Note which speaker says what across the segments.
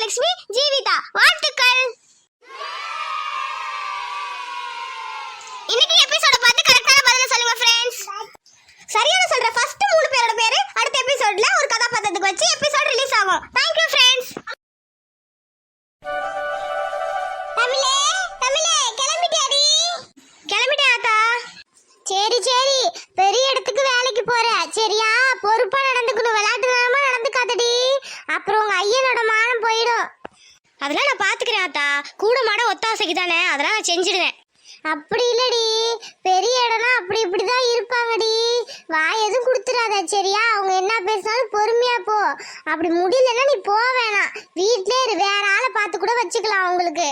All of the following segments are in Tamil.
Speaker 1: மகாலட்சுமி ஜீவிதா. வாழ்த்துக்கள். இன்னைக்கு எபிசோட பார்த்து கரெக்டான பதில சொல்லுங்க ஃப்ரெண்ட்ஸ் சரியான சொல்ற ஃபர்ஸ்ட் மூணு பேரோட பேரு அடுத்த எபிசோட்ல ஒரு கதாபாத்திரத்துக்கு வச்சு எபிசோட் ரிலீஸ் ஆகும். தேங்க் யூ ஃப்ரெண்ட்ஸ் தமிழே தமிழே கிளம்பிட்டாடி கிளம்பிட்டேன் ஆத்தா. சரி சரி. பெரிய இடத்துக்கு வேலைக்கு போற. சரியா? பொறுப்பா அதெல்லாம் நான் பாத்துக்கிறேன் ஆத்தா. கூட மாட ஒத்தாசைக்கு தானே. அதெல்லாம் நான் செஞ்சிடுவேன். அப்படி இல்லடி. பெரிய இடம்னா அப்படி இப்படிதான் இருப்பாங்கடி. வாய் எதுவும் கொடுத்துடாத சரியா? அவங்க என்ன பேசினாலும் பொறுமையா போ. அப்படி முடியலன்னா நீ போக வேணாம். வீட்லயே இரு. வேற ஆளை பார்த்து கூட வச்சுக்கலாம் அவங்களுக்கு.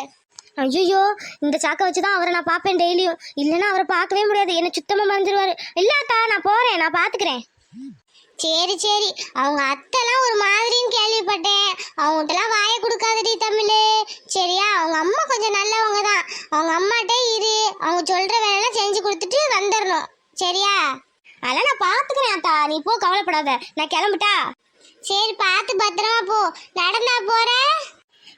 Speaker 1: ஐயோ இந்த சாக்கை வச்சு தான் அவரை நான் பார்ப்பேன் டெய்லியும். இல்லைன்னா அவரை பார்க்கவே முடியாது. என்ன சுத்தமா மறைஞ்சிருவாரு இல்லாத்தா நான் போறேன். நான் பாத்துக்கிறேன். சரி சரி. அவங்க அத்தைலாம் ஒரு மாதிரின்னு கேள்விப்பட்டேன். அவங்ககிட்டலாம் வாயை கொடுக்காதடி தமிழ். சரியா? அவங்க அம்மா கொஞ்சம் நல்லவங்க தான். அவங்க அம்மாட்டே இரு. அவங்க சொல்கிற வேலையெல்லாம் செஞ்சு கொடுத்துட்டு வந்துடணும் சரியா? அதெல்லாம் நான் பார்த்துக்கிறேன் அத்தா. நீ போ கவலைப்படாத. நான் கிளம்பிட்டா? சரி பார்த்து பத்திரமா போ. நடந்தா போற?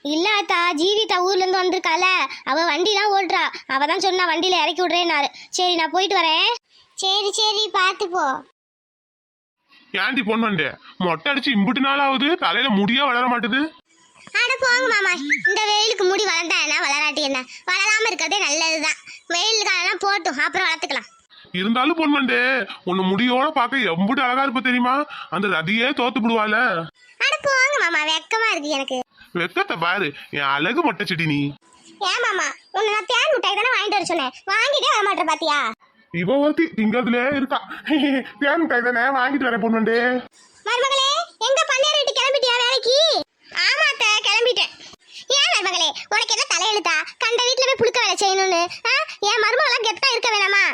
Speaker 1: இல்ல அத்தா. ஜீவிதா ஊர்லேருந்து வந்திருக்காள. அவள் வண்டி தான் ஓடுறா அவள் தான் சொன்னா வண்டியில் இறக்கி விட்றேன்னாரு. சரி நான் போயிட்டு வரேன். சரி சரி. பார்த்து போ.
Speaker 2: ஏன்டி பொண்ணு மொட்டை அடிச்சு இம்புட்டு நாள் ஆகுது தலையில முடியா வளர மாட்டுது.
Speaker 1: அட போங்க மாமா. இந்த வெயிலுக்கு முடி வளர்ந்தா என்ன வளராட்டி என்ன? வளராம இருக்கிறதே நல்லதுதான். வெயில் காலம்லாம் போட்டும். அப்புறம் வளர்த்துக்கலாம்.
Speaker 2: இருந்தாலும் பொண்ணு உன்னை முடியோட பார்க்க எம்புட்டு அழகா இருப்ப தெரியுமா? அந்த ரதியே தோத்து விடுவால
Speaker 1: அட போங்க மாமா. வெக்கமா இருக்கு எனக்கு.
Speaker 2: வெக்கத்தை பாரு. என் அழகு மொட்டை செடி நீ.
Speaker 1: ஏன் மாமா? உன்னை நான் தேன் மிட்டாய் தானே வாங்கிட்டு வர சொன்னேன். வாங்கிட்டே வர மாட்டேன் பாத்தியா?
Speaker 2: இவ ஒருத்தி திங்கிறதுல இருக்கா. தேன் மிட்டாய் தானே வாங்கிட்டு வரேன் பொண்ணு
Speaker 1: மருமகளே எங்க வீட்டு கிளம்பிட்டியா வேலைக்கு? ஆமா அத்தை கிளம்பிட்டேன். ஏன் மருமகளே உனக்கு என்ன தலையெழுத்தா? கண்ட வீட்டுல போய் புழுக்க வேலை செய்யணும்னு? என் மருமகளாம் கெத்தா இருக்க வேணாமா?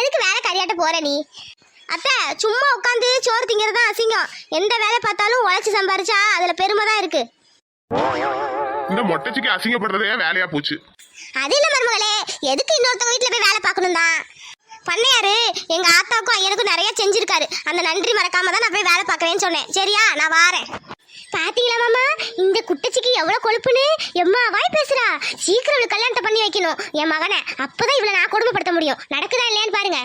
Speaker 1: எதுக்கு வேலை கறியாட்ட போற நீ? அத்தை சும்மா உட்காந்து சோறு திங்கிறது தான் அசிங்கம். எந்த வேலை பார்த்தாலும் உழைச்சி சம்பாரிச்சா அதுல பெருமை தான் இருக்கு.
Speaker 2: இந்த மொட்டைச்சிக்கு அசிங்கப்படுறதே வேலையா போச்சு.
Speaker 1: அது இல்ல மருமகளே எதுக்கு இன்னொருத்தவங்க வீட்டுல போய் வேலை பார்க்கணும் தான் பண்ணையாரு. எங்க ஆத்தாக்கும் ஐயனுக்கும் நிறைய செஞ்சிருக்காரு. அந்த நன்றி மறக்காம தான் நான் போய் வேலை பார்க்கறேன்னு சொன்னேன். சரியா? நான் வாரேன். பாத்தீங்களா மாமா? இந்த குட்டச்சிக்கு எவ்வளவு கொழுப்புன்னு? எம்மா வாய் பேசுறா. சீக்கிரம் இவளுக்கு கல்யாணத்தை பண்ணி வைக்கணும். என் மகனை அப்பதான் இவளை நான் கொடுமைப்படுத்த முடியும். நடக்குதா இல்லையான்னு பாருங்க.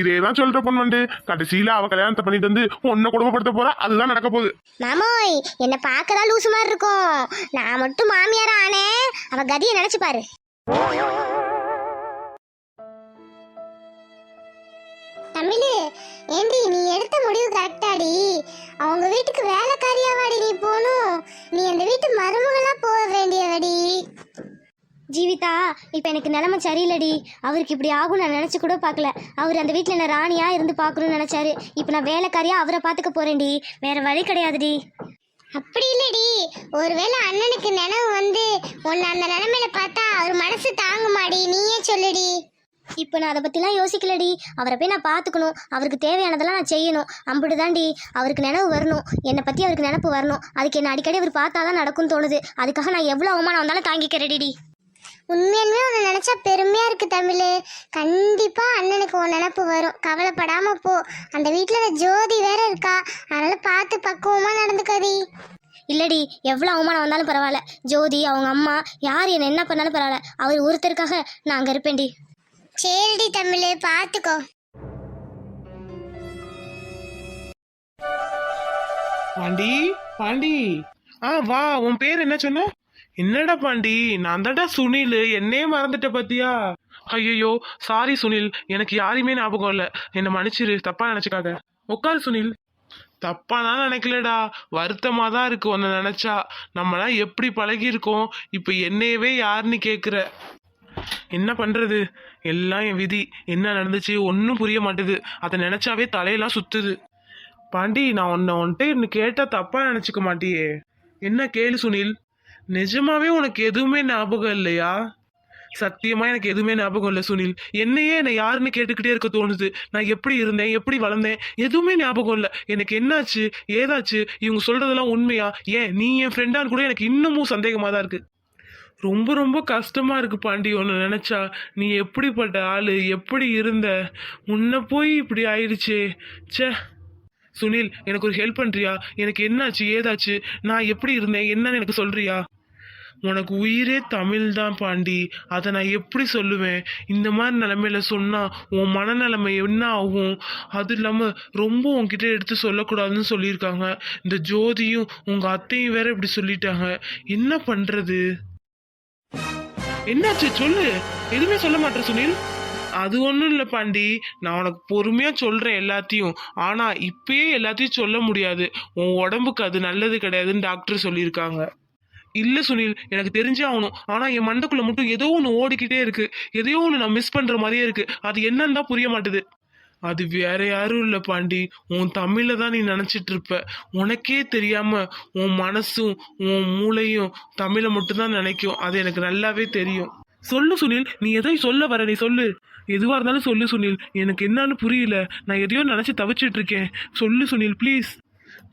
Speaker 2: இதேதான் சொல்ற பொண்ணு கடைசியில அவ கல்யாணத்தை பண்ணிட்டு வந்து உன்னை குடும்பப்படுத்த போறா. அதுதான் நடக்க போகுது.
Speaker 1: மாமோய் என்னை பார்க்கதான் லூசு மாதிரி இருக்கும். நான் மட்டும் மாமியாரா ஆனே அவ கதியை நினைச்சு பாரு. தமிழு ஏண்டி நீ எடுத்த முடிவு கரெக்டாடி அவங்க வீட்டுக்கு வேலைக்காரியாவாடி நீ போகணும் நீ அந்த வீட்டு மருமகளா போக வேண்டியவடி. ஜீவிதா இப்போ எனக்கு நிலைமை சரியில்லடி. அவருக்கு இப்படி ஆகும் நான் நினச்சி கூட பார்க்கல. அவர் அந்த வீட்டில் என்ன ராணியாக இருந்து பார்க்கணும்னு நினச்சாரு. இப்போ நான் வேலைக்காரியாக அவரை பார்த்துக்க போகிறேன்டி வேற வழி கிடையாதுடி. அப்படி இல்லடி. ஒருவேளை அண்ணனுக்கு நினைவு வந்து உன்னை அந்த நிலைமையில பார்த்தா அவர் மனசு தாங்குமாடி? நீயே சொல்லுடி. இப்போ நான் அதை பற்றிலாம் யோசிக்கலடி. அவரை போய் நான் பார்த்துக்கணும் அவருக்கு தேவையானதெல்லாம் நான் செய்யணும். அம்பிடுதாண்டி அவருக்கு நினைவு வரணும். என்னை பற்றி அவருக்கு நினப்பு வரணும். அதுக்கு என்ன அடிக்கடி அவர் பார்த்தா தான் நடக்கும்னு தோணுது. அதுக்காக நான் எவ்வளோ அவமானம் வந்தாலும் தாங்கிக்கிறேடி உண்மையாலுமே உன்னை நினச்சா பெருமையாக இருக்குது தமிழ். கண்டிப்பாக அண்ணனுக்கு உன் நினப்பு வரும். கவலைப்படாம போ. அந்த வீட்டில் ஜோதி வேற இருக்கா. அதனால பார்த்து பக்குவமாக நடந்துக்கடி இல்லடி. எவ்வளோ அவமானம் வந்தாலும் பரவாயில்ல. ஜோதி அவங்க அம்மா யார் என்ன என்ன பண்ணாலும் பரவாயில்ல. அவர் ஒருத்தருக்காக நான் அங்கே இருப்பேன்டி. சரிடி தமிழ் பார்த்துக்கோ
Speaker 3: பாண்டி பாண்டி. ஆ வா உன் பேர் என்ன சொன்ன? என்னடா பாண்டி நான் தான்டா சுனில் என்னையே மறந்துட்ட பாத்தியா? ஐயோ சாரி சுனில் எனக்கு யாரையுமே ஞாபகம் இல்லை. என்னை மன்னிச்சிரு தப்பா நினைச்சுக்காத. உட்காரு சுனில். தப்பானா நினைக்கலடா வருத்தமா தான் இருக்கு உன்னை நினைச்சா. நம்மளாம் எப்படி பழகி இருக்கோம் இப்போ என்னையவே யாருன்னு கேக்குற. என்ன பண்ணுறது எல்லாம் என் விதி. என்ன நடந்துச்சு ஒன்றும் புரிய மாட்டுது. அதை நினச்சாவே தலையெல்லாம் சுற்றுது பாண்டி நான் உன்னை வந்துட்டு இன்னும் கேட்டால் தப்பாக நினச்சிக்க மாட்டியே. என்ன கேளு சுனில். நிஜமாவே உனக்கு எதுவுமே ஞாபகம் இல்லையா? சத்தியமா எனக்கு எதுவுமே ஞாபகம் இல்லை சுனில். என்னையே என்னை யாருன்னு கேட்டுக்கிட்டே இருக்க தோணுது. நான் எப்படி இருந்தேன் எப்படி வளர்ந்தேன் எதுவுமே ஞாபகம் இல்லை. எனக்கு என்னாச்சு ஏதாச்சு இவங்க சொல்றதெல்லாம் உண்மையா? ஏன் நீ என் ஃப்ரெண்டான்னு கூட எனக்கு இன்னமும் சந்தேகமாக தான் இருக்கு. ரொம்ப ரொம்ப கஷ்டமாக இருக்குது பாண்டி உன்னை நினச்சா. நீ எப்படிப்பட்ட ஆள்? எப்படி இருந்த? முன்ன போய் இப்படி ஆயிடுச்சே. ச்சே. சுனில் எனக்கு ஒரு ஹெல்ப் பண்ணுறியா எனக்கு என்னாச்சு? ஏதாச்சு? நான் எப்படி இருந்தேன்? என்னன்னு எனக்கு சொல்கிறியா உனக்கு உயிரே தமிழ் தான் பாண்டி. அதை நான் எப்படி சொல்லுவேன்? இந்த மாதிரி நிலமையில சொன்னால் உன் மனநிலைமை என்ன ஆகும்? அது இல்லாமல் ரொம்ப உன்கிட்ட எடுத்து சொல்லக்கூடாதுன்னு சொல்லியிருக்காங்க. இந்த ஜோதியும் உங்கள் அத்தையும் வேற இப்படி சொல்லிட்டாங்க. என்ன பண்ணுறது என்னாச்சு சொல்லு? எதுவுமே சொல்ல மாட்டேன் சுனில். அது ஒன்றும் இல்லை பாண்டி. நான் உனக்கு பொறுமையாக சொல்கிறேன் எல்லாத்தையும். ஆனால் இப்பயே எல்லாத்தையும் சொல்ல முடியாது. உன் உடம்புக்கு அது நல்லது கிடையாதுன்னு டாக்டர் சொல்லியிருக்காங்க. இல்லை சுனில் எனக்கு தெரிஞ்சே ஆகணும். ஆனால் என் மண்டக்குள்ளே மட்டும் ஏதோ ஒன்று ஓடிக்கிட்டே இருக்குது எதையோ ஒன்று நான் மிஸ் பண்ணுற மாதிரியே இருக்குது அது என்னன்னு தான் புரிய மாட்டுது. அது வேற யாரும் இல்லை பாண்டி. உன் தமிழை தான் நீ நினச்சிட்டு இருப்ப. உனக்கே தெரியாம உன் மனசும் உன் மூளையும் தமிழை மட்டும்தான் நினைக்கும். அது எனக்கு நல்லாவே தெரியும். சொல்லு சுனில் நீ எதை சொல்ல வர? நீ சொல்லு. எதுவாக இருந்தாலும் சொல்லு சுனில். எனக்கு என்னன்னு புரியல. நான் எதையோ நினச்சி தவிச்சிட்டு இருக்கேன். சொல்லு சுனில் ப்ளீஸ்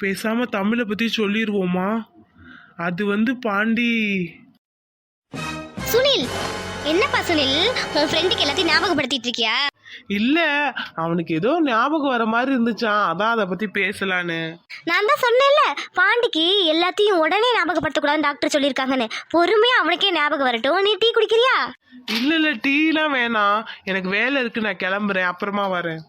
Speaker 3: பேசாம தமிழை பத்தி சொல்லிடுவோமா அது வந்து பாண்டி.
Speaker 1: சுனில் என்னப்பா சுனில்? உன் ஃப்ரெண்டுக்கு எல்லாத்தையும் ஞாபகப்படுத்திட்டு இருக்கியா?
Speaker 3: இல்ல அவனுக்கு ஏதோ ஞாபகம் வர மாதிரி இருந்துச்சான் அதான் அதை பத்தி பேசலான்னு.
Speaker 1: நான் தான் சொன்னேன்ல பாண்டிக்கு எல்லாத்தையும் உடனே ஞாபகப்படுத்தக்கூடாதுன்னு டாக்டர் சொல்லியிருக்காங்கன்னு. பொறுமையா அவனுக்கே ஞாபகம் வரட்டும். நீ டீ குடிக்கிறியா?
Speaker 3: இல்ல இல்ல டீலாம் வேணாம். எனக்கு வேலை இருக்கு நான் கிளம்புறேன். அப்புறமா வரேன்.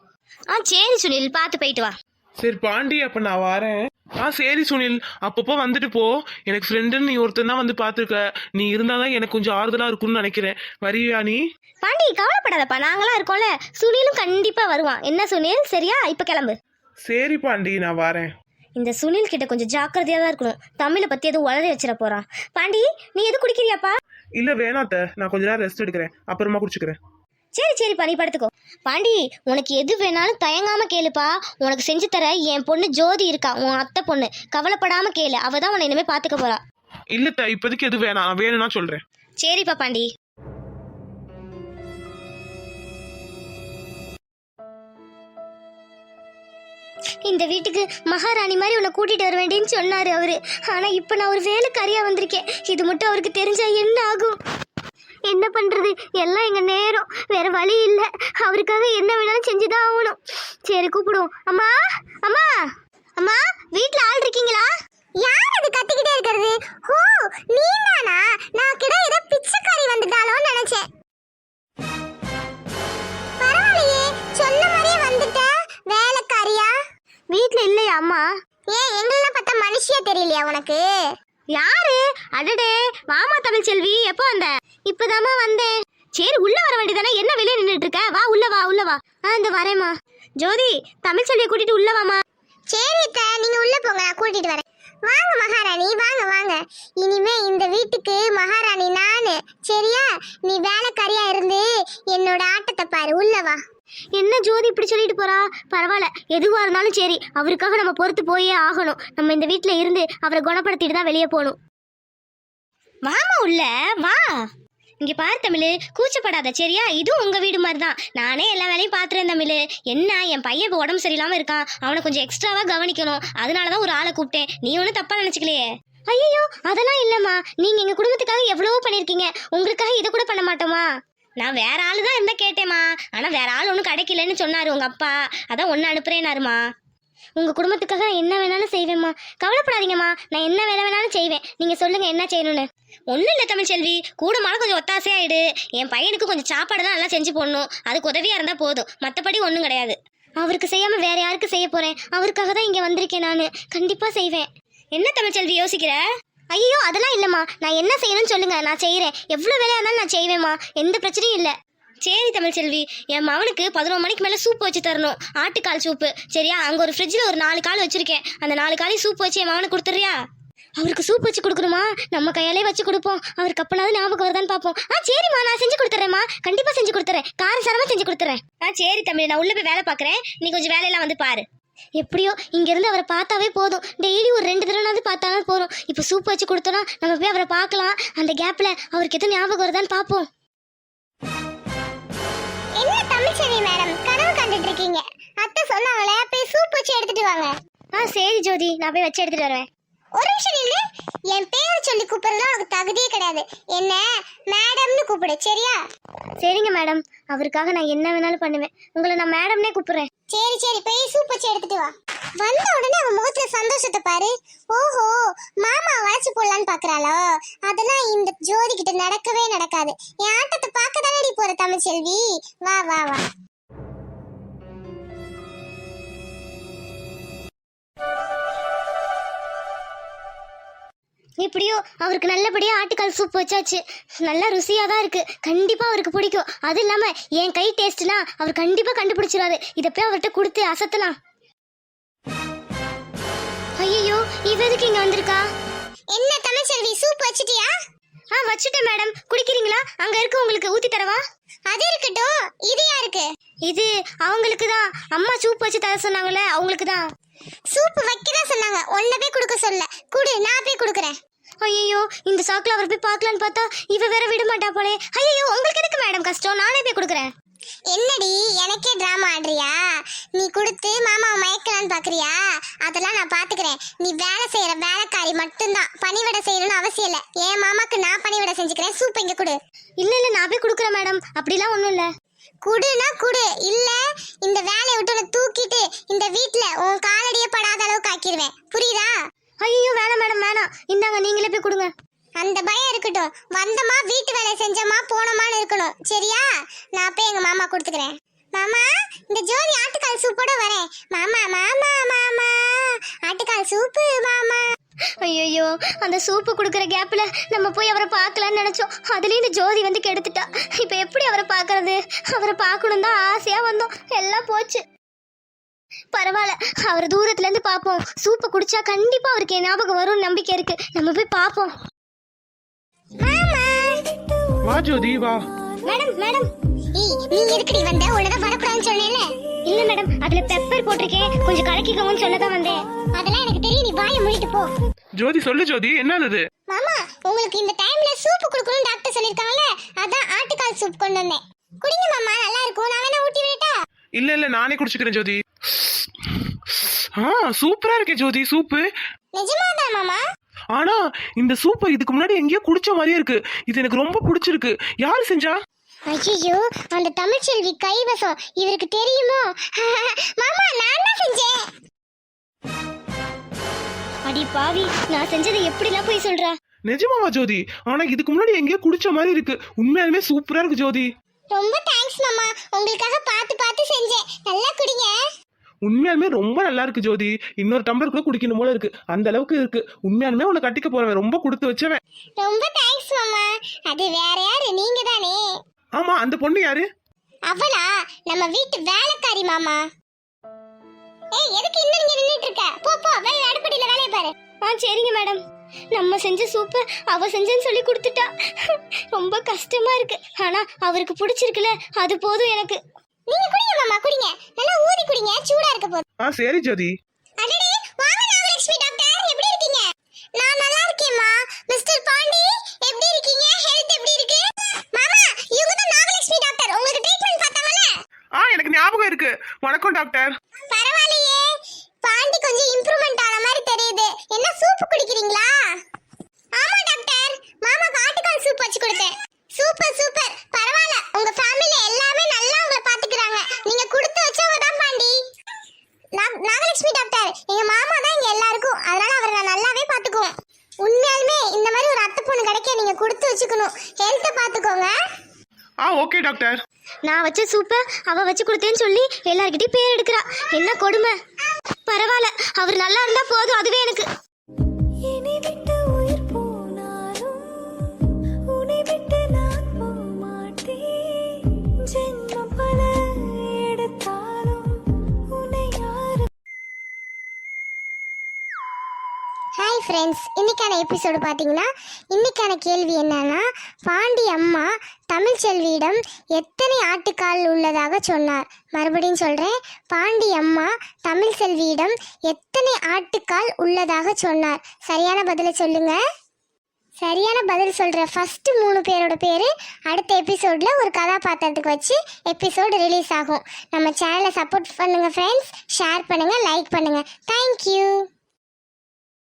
Speaker 1: ஆ சரி சுனில் பார்த்து போயிட்டு வா.
Speaker 3: சரி பாண்டி அப்ப நான் வரேன். ஆ சரி சுனில். அப்பப்போ வந்துட்டு போ. எனக்கு ஃப்ரெண்டுன்னு நீ ஒருத்தன் தான் வந்து பார்த்துருக்க. நீ இருந்தாதான் எனக்கு கொஞ்சம் ஆறுதலா இருக்கும்னு நினைக்கிறேன். வரியா நீ?
Speaker 1: பாண்டி கவலைப்படாதப்பா. நாங்களாம் இருக்கோம்ல. சுனிலும் கண்டிப்பா வருவான். என்ன சுனில்? சரியா? இப்ப கிளம்பு.
Speaker 3: சரி பாண்டி நான் வரேன்.
Speaker 1: இந்த சுனில் கிட்ட கொஞ்சம் ஜாக்கிரதையா தான் இருக்கணும். தமிழை பத்தி எதுவும் உளறி வச்சிட போறான். பாண்டி நீ எது குடிக்கிறியாப்பா?
Speaker 3: இல்ல வேணாத்த நான் கொஞ்ச நேரம் ரெஸ்ட் எடுக்கிறேன். அப்புறமா குடிச்சுக்கிறேன்.
Speaker 1: சரி சரிப்பா நீ படுத்துக்கோ. பாண்டி உனக்கு எது வேணாலும் தயங்காம கேளுப்பா. உனக்கு செஞ்சு தர என் பொண்ணு ஜோதி இருக்கா உன் அத்தை பொண்ணு. கவலைப்படாம கேளு. அவ தான் உன்னை இனிமே பாத்துக்க போறா.
Speaker 3: இல்லத்த இப்போதைக்கு எது வேணாம். நான் வேணும்னா சொல்றேன்.
Speaker 1: சரிப்பா பாண்டி. இந்த வீட்டுக்கு மகாராணி மாதிரி உன்னை கூட்டிட்டு வர வேண்டியன்னு சொன்னாரு அவரு. ஆனா இப்ப நான் ஒரு வேலைக்காரியா வந்திருக்கேன். இது மட்டும் அவருக்கு தெரிஞ்சா என்ன ஆகும்? என்ன பண்ணுறது எல்லாம் எங்கள் நேரம். வேறு வழி இல்லை. அவருக்காக என்ன வேணாலும் செஞ்சு தான் ஆகணும். சரி கூப்பிடுவோம். அம்மா அம்மா அம்மா வீட்டில் ஆள் இருக்கீங்களா? யார் அது கத்திக்கிட்டே இருக்கிறது? ஓ நீதானா நான் கிட்ட ஏதோ பிச்சைக்காரி வந்துட்டாலோன்னு நினைச்சேன். பரவாயில்லையே சொன்ன மாதிரியே வந்துட்ட. வேலைக்காரியா? வீட்ல இல்லையா அம்மா? ஏன் எங்களெல்லாம் பார்த்தா மனுஷியா தெரியலையா உனக்கு? யாரு? அடடே வாமா தமிழ் செல்வி எப்போ வந்த? இப்பதாம்மா வந்தேன். சரி உள்ள வர வேண்டியதானே? என்ன வெளியே நின்னுட்டு இருக்க வா உள்ள வா உள்ள வா. ஆ இந்த வரேம்மா. ஜோதி தமிழ் செல்வியை கூட்டிட்டு உள்ள வாமா சரி அத்தை. நீங்க உள்ள போங்க. நான் கூட்டிட்டு வரேன். வாங்க மகாராணி. வாங்க வாங்க. இனிமே இந்த வீட்டுக்கு மகாராணி நானு. சரியா? நீ வேலைக்காரியா இருந்து என்னோட ஆட்டத்தை பாரு. உள்ள வா. என்ன ஜோதி இப்படி சொல்லிட்டு போறா? பரவாயில்ல. எதுவா இருந்தாலும் சரி. அவருக்காக நம்ம பொறுத்து போயே ஆகணும். நம்ம இந்த வீட்ல இருந்து அவரை குணப்படுத்திட்டு தான் வெளியே போகணும். வாமா உள்ள. வா. இங்க பார் தமிழ் கூச்சப்படாத சரியா? இதுவும் உங்க வீடு மாதிரி தான் நானே எல்லா வேலையும் பாத்துறேன் தமிழ். என்ன என் பையன் இப்போ உடம்பு சரியில்லாம இருக்கான். அவனை கொஞ்சம் எக்ஸ்ட்ராவா கவனிக்கணும். அதனாலதான் ஒரு ஆளை கூப்பிட்டேன். நீ ஒன்றும் தப்பா நினைச்சுக்கலையே? ஐயோ அதெல்லாம் இல்லம்மா. நீங்க எங்க குடும்பத்துக்காக எவ்வளவோ பண்ணிருக்கீங்க. உங்களுக்காக இதை கூட பண்ண மாட்டோமா? நான் வேற ஆளு தான் இருந்தா கேட்டேம்மா. ஆனா வேற ஆள் ஒன்றும் கிடைக்கலன்னு சொன்னாரு உங்க அப்பா. அதான் ஒன்னு அனுப்புறேனாருமா உங்க குடும்பத்துக்காக நான் என்ன வேணாலும் செய்வேம்மா. கவலைப்படாதீங்கம்மா. நான் என்ன வேலை வேணாலும் செய்வேன். நீங்க சொல்லுங்க என்ன செய்யணும்னு. ஒன்றும் இல்லை தமிழ்ச்செல்வி கூடமாலும் கொஞ்சம் ஒத்தாசையாயிடு. என் பையனுக்கு கொஞ்சம் சாப்பாடு தான் நல்லா செஞ்சு போடணும். அதுக்கு உதவியாக இருந்தால் போதும். மற்றபடி ஒன்றும் கிடையாது. அவருக்கு செய்யாமல் வேற யாருக்கு செய்ய போகிறேன் அவருக்காக தான் இங்கே வந்திருக்கேன் நான். கண்டிப்பாக செய்வேன். என்ன தமிழ்ச்செல்வி யோசிக்கிற? ஐயோ அதெல்லாம் இல்லைம்மா. நான் என்ன செய்யணும்னு சொல்லுங்க. நான் செய்கிறேன் எவ்வளோ வேலையாக இருந்தாலும் நான் செய்வேம்மா. எந்த பிரச்சனையும் இல்லை. சரி தமிழ்ச்செல்வி என் மவனுக்கு பதினொரு மணிக்கு மேலே சூப் வச்சு தரணும். ஆட்டுக்கால் சூப்பு. சரியா? அங்கே ஒரு ஃப்ரிட்ஜில் ஒரு நாலு கால் வச்சுருக்கேன். அந்த நாலு காலையும் சூப் வச்சு என் மவனுக்கு கொடுத்துறியா அவருக்கு சூப் வச்சு கொடுக்கணுமா? நம்ம கையாலே வச்சு கொடுப்போம். அவருக்கு அப்பனாவது ஞாபகம் வருதான்னு பார்ப்போம். ஆ சரிம்மா நான் செஞ்சு கொடுத்துறேம்மா. கண்டிப்பா செஞ்சு கொடுத்துறேன். காரசாரமா செஞ்சு கொடுத்துறேன். ஆ சரி தம்பி நான் உள்ள போய் வேலை பார்க்குறேன். நீ கொஞ்சம் வேலையெல்லாம் வந்து பாரு. எப்படியோ இங்க இருந்து அவரை பார்த்தாவே போதும். டெய்லி ஒரு ரெண்டு தடவைனாவது பார்த்தாலும் போதும். இப்போ சூப் வச்சு கொடுத்தோன்னா நம்ம போய் அவரை பார்க்கலாம். அந்த கேப்ல அவருக்கு எதுவும் ஞாபகம் வருதான்னு பார்ப்போம். என்ன தமிழ்ச்செல்வி மேடம்? கனவு கண்டுட்டு இருக்கீங்க. அத்தை சொன்னாங்களே போய் சூப் வச்சு எடுத்துட்டு வாங்க. ஆ சரி ஜோதி நான் போய் வச்சு எடுத்துட்டு வருவேன். ஒரு நிமிஷம் நில்லு என் பேர் சொல்லி கூப்பிடுறதுலாம் உனக்கு தகுதியே கிடையாது. என்ன? மேடம்னு கூப்பிடு சரியா? சரிங்க மேடம் அவருக்காக நான் என்ன வேணாலும் பண்ணுவேன். உங்களை நான் மேடம்னே கூப்பிடுறேன். சரி சரி போய் சூப் வச்சு எடுத்துட்டு வா.
Speaker 4: வந்த உடனே அவன் முகத்துல சந்தோஷத்தை பாரு. ஓஹோ மாமா வளைச்சு போடலான்னு பாக்குறாளோ? அதெல்லாம் இந்த ஜோதி கிட்ட நடக்கவே நடக்காது. என் ஆட்டத்தை பார்க்க தானடி போற தமிழ்ச்செல்வி வா வா வா. எப்படியோ அவருக்கு நல்லபடியா ஆட்டுக்கால் சூப் வச்சாச்சு. நல்லா ருசியா தான் இருக்கு. கண்டிப்பா அவருக்கு பிடிக்கும். அது இல்லாம என் கை டேஸ்ட்னா அவர் கண்டிப்பா கண்டுபிடிச்சிருவாரு. இத போய் அவர்கிட்ட கொடுத்து அசத்தலாம். ஐயோ இவ எதுக்கு இங்க வந்திருக்கா? என்ன தமிழ்ச்செல்வி சூப் வச்சிட்டியா? ஆ வச்சுட்டேன் மேடம் குடிக்கிறீங்களா? அங்க இருக்கு உங்களுக்கு ஊத்தி தரவா? அது இருக்கட்டும். இது யாருக்கு? இது அவங்களுக்கு தான். அம்மா சூப் வச்சு தர சொன்னாங்கல்ல அவங்களுக்கு தான். சூப் வைக்க சொன்னாங்க. ஒன்ன போய் கொடுக்க சொல்ல. குடு நான் போய் கொடுக்குறேன். ஐயோ இந்த சாக்குல அவர் போய் பார்க்கலான்னு பார்த்தா இவ வேற விட மாட்டா போலே. ஐயோ உங்களுக்கு எதுக்கு மேடம் கஷ்டம்? நானே போய் கொடுக்குறேன். என்னடி எனக்கே டிராமா ஆடுறியா? நீ கொடுத்து மாமாவை மயக்கலான்னு பாக்குறியா? அதெல்லாம் நான் பாத்துக்கிறேன். நீ வேலை செய்யற வேலைக்காரி மட்டும்தான். பணிவிடை செய்யணும்னு அவசியம் இல்ல. என் மாமாக்கு நான் பணிவிடை செஞ்சுக்கிறேன். சூப் இங்க கொடு. இல்ல இல்ல நான் போய் கொடுக்குறேன் மேடம் அப்படிலாம் ஒண்ணும் இல்ல. குடுனா குடு. இல்ல இந்த வேலையை விட்டு உன்னை தூக்கிட்டு இந்த வீட்ல உன் காலடியே படாத அளவுக்கு ஆக்கிடுவேன் புரியுதா? ஐயோ வேணாம் மேடம் வேணாம். இந்தாங்க நீங்களே போய் கொடுங்க. அந்த பயம் இருக்கட்டும். வந்தமா வீட்டு வேலை செஞ்சோமா போனோமான்னு இருக்கணும். சரியா? நான் போய் எங்க மாமா கொடுத்துக்கிறேன். மாமா இந்த ஜோதி ஆட்டுக்கால் சூப்போட வரேன். மாமா மாமா மாமா. ஆட்டுக்கால் சூப்பு மாமா. ஐயோ அந்த சூப்பு கொடுக்குற கேப்ல நம்ம போய் அவரை பார்க்கலாம்னு நினைச்சோம். அதுலயும் இந்த ஜோதி வந்து கெடுத்துட்டா. இப்ப எப்படி அவரை பார்க்கறது? அவரை பார்க்கணும் தான் ஆசையா வந்தோம். எல்லாம் போச்சு. பரவாயில்ல அவர் தூரத்துல இருந்து பார்ப்போம். சூப்பை குடிச்சா கண்டிப்பா அவருக்கு ஞாபகம் வரும்னு நம்பிக்கை இருக்கு. நம்ம போய் பார்ப்போம்.
Speaker 3: வா ஜோதி வா.
Speaker 4: Madam madam. நீ எதுக்குடி வந்த? உன்னதான் வரக்கூடாதுன்னு சொன்னேன்ல. இல்ல மேடம். அதுல பெப்பர் போட்டிருக்கேன். கொஞ்சம் கலக்கிக்கோங்கன்னு சொல்லதான் வந்தேன். அதெல்லாம் எனக்கு தெரியும். நீ வாயை மூடிட்டு போ.
Speaker 3: ஜோதி சொல்லு ஜோதி. என்னது
Speaker 4: மாமா உங்களுக்கு இந்த டைம்ல சூப் குடுக்கணும் டாக்டர் சொல்லிருக்காங்கல்ல அதான் ஆட்டுக்கால் சூப் கொண்டு வந்தேன். குடிங்க மாமா. நல்லா இருக்கும். நான் வேணா ஊட்டி விடட்டா?
Speaker 3: இல்ல இல்ல நானே குடிச்சுக்கிறேன் ஜோதி. ஆ சூப்பரா இருக்கே ஜோதி சூப்பு
Speaker 4: நிஜமாதான் மாமா?
Speaker 3: ஆனா இந்த சூப்பை இதுக்கு முன்னாடி எங்கேயோ குடிச்ச மாதிரியே இருக்கு. இது எனக்கு ரொம்ப பிடிச்சிருக்கு. யார் செஞ்சா?
Speaker 4: ஐயோ அந்த தமிழ்ச்செல்வி கைவசம். இவருக்கு தெரியுமோ? மாமா நான் தான் செஞ்சேன். அடி பாவி நான் செஞ்சதை எப்படிலாம் போய் சொல்ற?
Speaker 3: நிஜமாவா ஜோதி? ஆனா இதுக்கு முன்னாடி எங்கேயோ குடிச்ச மாதிரி இருக்கு. உண்மையாலுமே சூப்பரா இருக்கு ஜோதி.
Speaker 4: ரொம்ப தேங்க்ஸ் மாமா. உங்களுக்காக பார்த்து பார்த்து செஞ்சேன். நல்லா குடிங்க.
Speaker 3: உண்மையாலுமே ரொம்ப நல்லா இருக்கு ஜோதி. இன்னொரு டம்ளர் கூட குடிக்கணும் போல இருக்கு. அந்த அளவுக்கு இருக்கு. உண்மையாலுமே உன்னை கட்டிக்க போறவன் ரொம்ப கொடுத்து வச்சவன்.
Speaker 4: ரொம்ப தேங்க்ஸ் மாமா. அது வேற யாரு? நீங்க தானே.
Speaker 3: ஆமா அந்த பொண்ணு யாரு?
Speaker 4: அவளா? நம்ம வீட்டு வேலைக்காரி மாமா. ஏய் எதுக்கு இன்னும் இங்க நின்னுட்டு இருக்க? போ போ. வேலை அடுப்படியில வேலைய பாரு. ஆ சரிங்க மேடம். நம்ம செஞ்ச சூப்ப அவ செஞ்சேன்னு சொல்லி கொடுத்துட்டா. ரொம்ப கஷ்டமா இருக்கு. ஆனா அவருக்கு பிடிச்சிருக்குல அது போதும் எனக்கு. நீங்க குடிங்க மாமா குடிங்க. நல்லா ஊதி குடிங்க. சூடா இருக்க போது
Speaker 3: ஆ சரி ஜோதி.
Speaker 4: அடடே வாங்க நாகலட்சுமி டாக்டர். எப்படி இருக்கீங்க? நான் நல்லா இருக்கேம்மா. மிஸ்டர் பாண்டி எப்படி இருக்கீங்க? ஹெல்த் எப்படி இருக்கு? மாமா இவங்க தான் நாகலட்சுமி டாக்டர். உங்களுக்கு ட்ரீட்மெண்ட் பார்த்தாங்கல்ல?
Speaker 3: ஆ எனக்கு ஞாபகம் இருக்கு. வணக்கம் டாக்டர்.
Speaker 4: பரவாயில்லையே. பாண்டி கொஞ்சம் இம்ப்ரூவ்மெண்ட் ஆன என்ன சூப் குடிக்கிறீங்களா? ஆமா டாக்டர். மாமாக்கு ஆட்டுக்கால் சூப் வச்சு கொடுத்தேன். Super super. பரவாயில்ல. உங்க ஃபேமிலில எல்லாமே நல்லா உங்களை பாத்துக்கிறாங்க நீங்க கொடுத்து வச்சவங்க தான் பாண்டி. நாகலட்சுமி டாக்டர். எங்க மாமா தான் இங்க எல்லாருக்கும். அதனால அவரை நான் நல்லாவே பாத்துக்குவோம் உண்மையாலுமே இந்த மாதிரி ஒரு அத்தை பொண்ணு கிடைக்க நீங்க கொடுத்து வச்சுக்கணும். ஹெல்த்தை பாத்துக்கோங்க
Speaker 3: ஆ ஓகே டாக்டர்.
Speaker 4: நான் வச்ச சூப்பை அவ வச்சு கொடுத்தேன்னு சொல்லி எல்லார்கிட்டயும் பேர் எடுக்கிறா. என்ன கொடுமை? பரவாயில்ல. அவர் நல்லா இருந்தா போதும். அதுவே எனக்கு. ஃப்ரெண்ட்ஸ் இன்றைக்கான எபிசோடு பார்த்தீங்கன்னா இன்றைக்கான கேள்வி என்னன்னா பாண்டி அம்மா தமிழ்ச்செல்வியிடம் எத்தனை ஆட்டுக்கால் உள்ளதாக சொன்னார். மறுபடியும் சொல்கிறேன் பாண்டி அம்மா தமிழ்செல்வியிடம் எத்தனை ஆட்டுக்கால் உள்ளதாக சொன்னார். சரியான பதிலை சொல்லுங்கள் சரியான பதில் சொல்கிற ஃபஸ்ட்டு மூணு பேரோட பேர் அடுத்த எபிசோடில் ஒரு கதாபாத்திரத்துக்கு வச்சு எபிசோடு ரிலீஸ் ஆகும். நம்ம சேனலை சப்போர்ட் பண்ணுங்கள் ஃப்ரெண்ட்ஸ் ஷேர் பண்ணுங்கள் லைக் பண்ணுங்கள் தேங்க்யூ